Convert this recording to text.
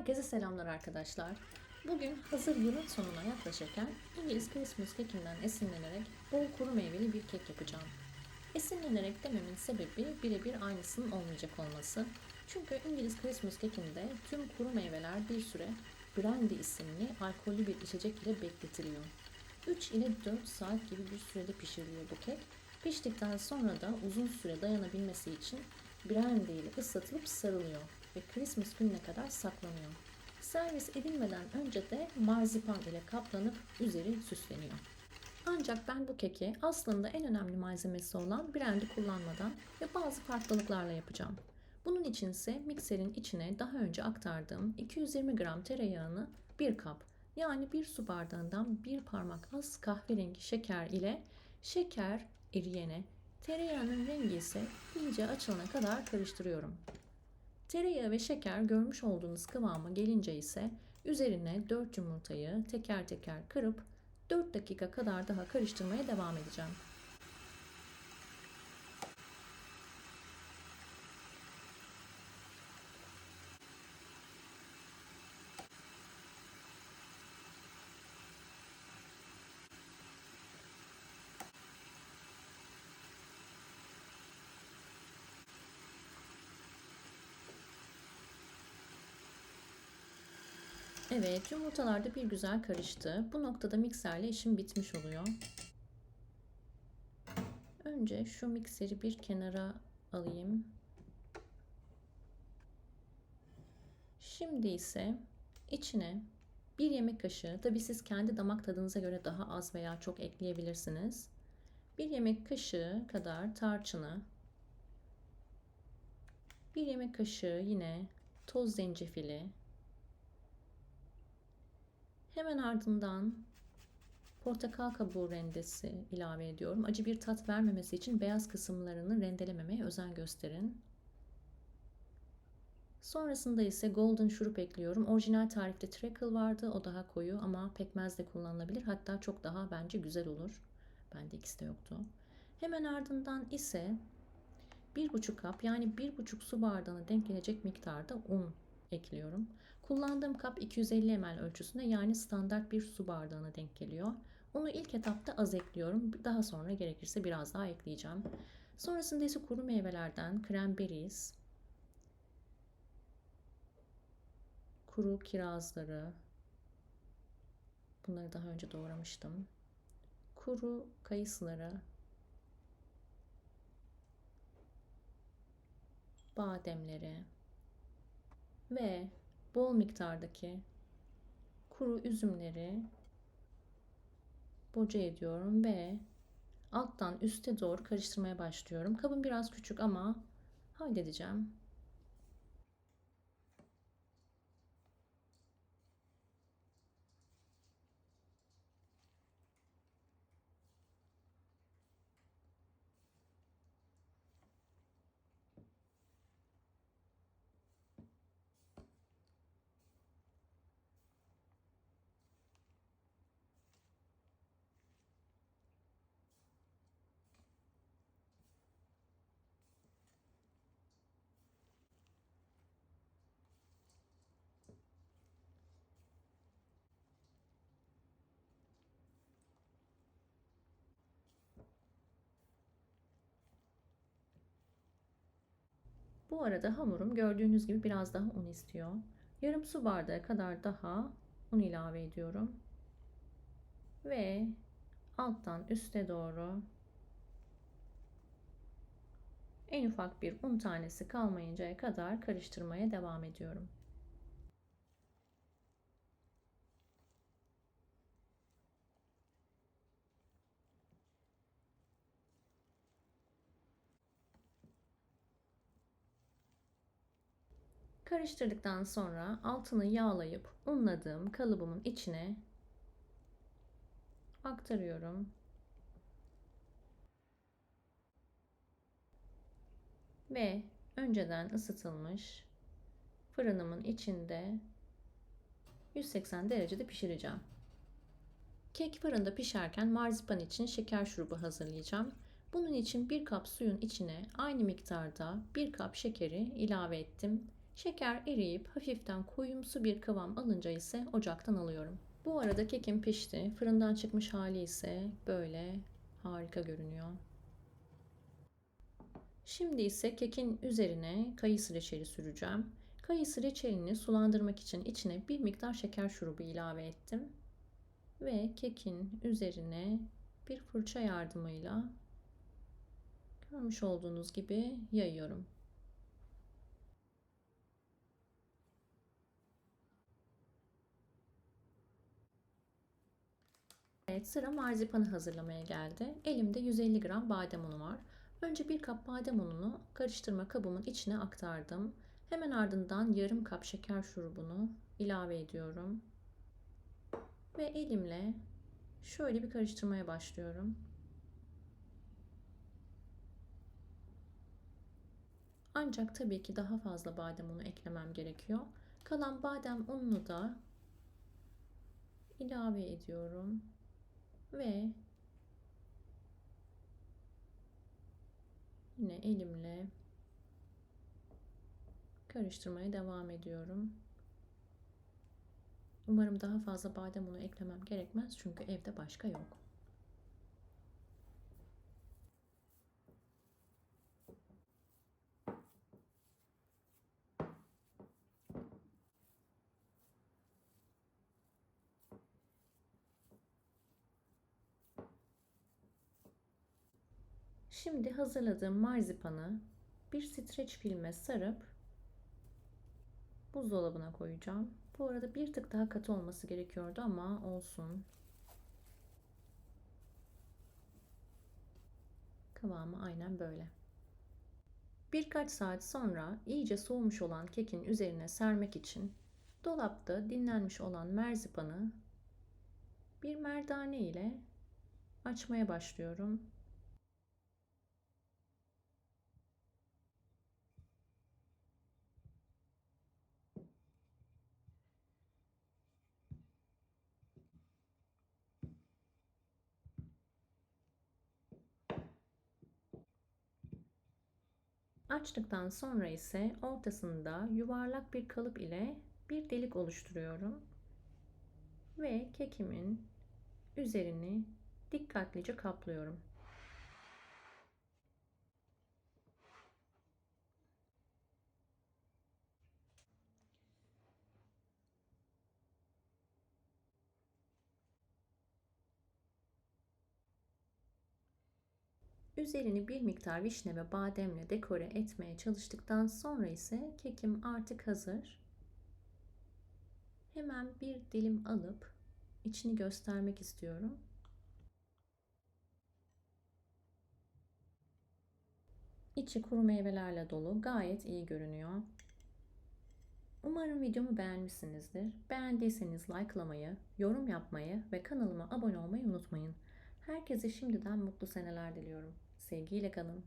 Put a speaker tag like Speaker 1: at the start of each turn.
Speaker 1: Herkese selamlar arkadaşlar. Bugün hazır yılın sonuna yaklaşırken İngiliz Christmas kekinden esinlenerek bol kuru meyveli bir kek yapacağım. Esinlenerek dememin sebebi birebir aynısının olmayacak olması. Çünkü İngiliz Christmas kekinde tüm kuru meyveler bir süre brandy isimli alkollü bir içecek ile bekletiliyor. 3 ile 4 saat gibi bir sürede pişiriliyor bu kek. Piştikten sonra da uzun süre dayanabilmesi için brandy ile ısıtılıp sarılıyor ve Christmas gününe kadar saklanıyor. Servis edilmeden önce de marzipan ile kaplanıp üzeri süsleniyor. Ancak ben bu keki aslında en önemli malzemesi olan brandy kullanmadan ve bazı farklılıklarla yapacağım. Bunun için ise mikserin içine daha önce aktardığım 220 gram tereyağını bir kap yani bir su bardağından bir parmak az kahverengi şeker ile şeker eriyene, tereyağının rengi ise iyice açılana kadar karıştırıyorum. Tereyağı ve şeker görmüş olduğunuz kıvama gelince ise üzerine 4 yumurtayı teker teker kırıp 4 dakika kadar daha karıştırmaya devam edeceğim. Evet, yumurtalar da bir güzel karıştı. Bu noktada mikserle işim bitmiş oluyor. Önce şu mikseri bir kenara alayım. Şimdi ise içine bir yemek kaşığı, tabi siz kendi damak tadınıza göre daha az veya çok ekleyebilirsiniz. Bir yemek kaşığı kadar tarçını, bir yemek kaşığı yine toz zencefili, Hemen ardından portakal kabuğu rendesi ilave ediyorum. Acı bir tat vermemesi için beyaz kısımlarını rendelememeye özen gösterin. Sonrasında ise golden şurup ekliyorum. Orijinal tarifte treacle vardı. O daha koyu ama pekmez de kullanılabilir. Hatta çok daha bence güzel olur. Bende ikisi de yoktu. Hemen ardından ise 1,5 kap yani 1,5 su bardağına denk gelecek miktarda un ekliyorum. Kullandığım kap 250 ml ölçüsünde yani standart bir su bardağına denk geliyor. Onu ilk etapta az ekliyorum. Daha sonra gerekirse biraz daha ekleyeceğim. Sonrasında ise kuru meyvelerden cranberries, kuru kirazları, bunları daha önce doğramıştım. Kuru kayısıları, bademleri ve bol miktardaki kuru üzümleri boca ediyorum ve alttan üste doğru karıştırmaya başlıyorum. Kabım biraz küçük ama halledeceğim. Bu arada hamurum gördüğünüz gibi biraz daha un istiyor. Yarım su bardağı kadar daha un ilave ediyorum. Ve alttan üste doğru en ufak bir un tanesi kalmayıncaya kadar karıştırmaya devam ediyorum. Karıştırdıktan sonra altını yağlayıp unladığım kalıbımın içine aktarıyorum. Ve önceden ısıtılmış fırınımın içinde 180 derecede pişireceğim. Kek fırında pişerken marzipan için şeker şurubu hazırlayacağım. Bunun için bir kap suyun içine aynı miktarda bir kap şekeri ilave ettim Şeker eriyip hafiften koyumsu bir kıvam alınca ise ocaktan alıyorum. Bu arada kekim pişti. Fırından çıkmış hali ise böyle harika görünüyor. Şimdi ise kekin üzerine kayısı reçeli süreceğim. Kayısı reçelini sulandırmak için içine bir miktar şeker şurubu ilave ettim. Ve kekin üzerine bir fırça yardımıyla görmüş olduğunuz gibi yayıyorum. Evet sıra marzipanı hazırlamaya geldi. Elimde 150 gram badem unu var. Önce bir kap badem ununu karıştırma kabımın içine aktardım. Hemen ardından yarım kap şeker şurubunu ilave ediyorum. Ve elimle şöyle bir karıştırmaya başlıyorum. Ancak tabii ki daha fazla badem unu eklemem gerekiyor. Kalan badem ununu da ilave ediyorum ve yine elimle karıştırmaya devam ediyorum. Umarım daha fazla badem unu eklemem gerekmez çünkü evde başka yok. Şimdi hazırladığım marzipanı bir streç filme sarıp buzdolabına koyacağım. Bu arada bir tık daha katı olması gerekiyordu ama olsun. Kıvamı aynen böyle. Birkaç saat sonra iyice soğumuş olan kekin üzerine sermek için dolapta dinlenmiş olan merzipanı bir merdane ile açmaya başlıyorum. Açtıktan sonra ise ortasında yuvarlak bir kalıp ile bir delik oluşturuyorum. Ve kekimin üzerini dikkatlice kaplıyorum. Üzerini bir miktar vişne ve bademle dekore etmeye çalıştıktan sonra ise kekim artık hazır. Hemen bir dilim alıp içini göstermek istiyorum. İçi kuru meyvelerle dolu, gayet iyi görünüyor. Umarım videomu beğenmişsinizdir. Beğendiyseniz likelamayı, yorum yapmayı ve kanalıma abone olmayı unutmayın. Herkese şimdiden mutlu seneler diliyorum. Sevgiyle kalın.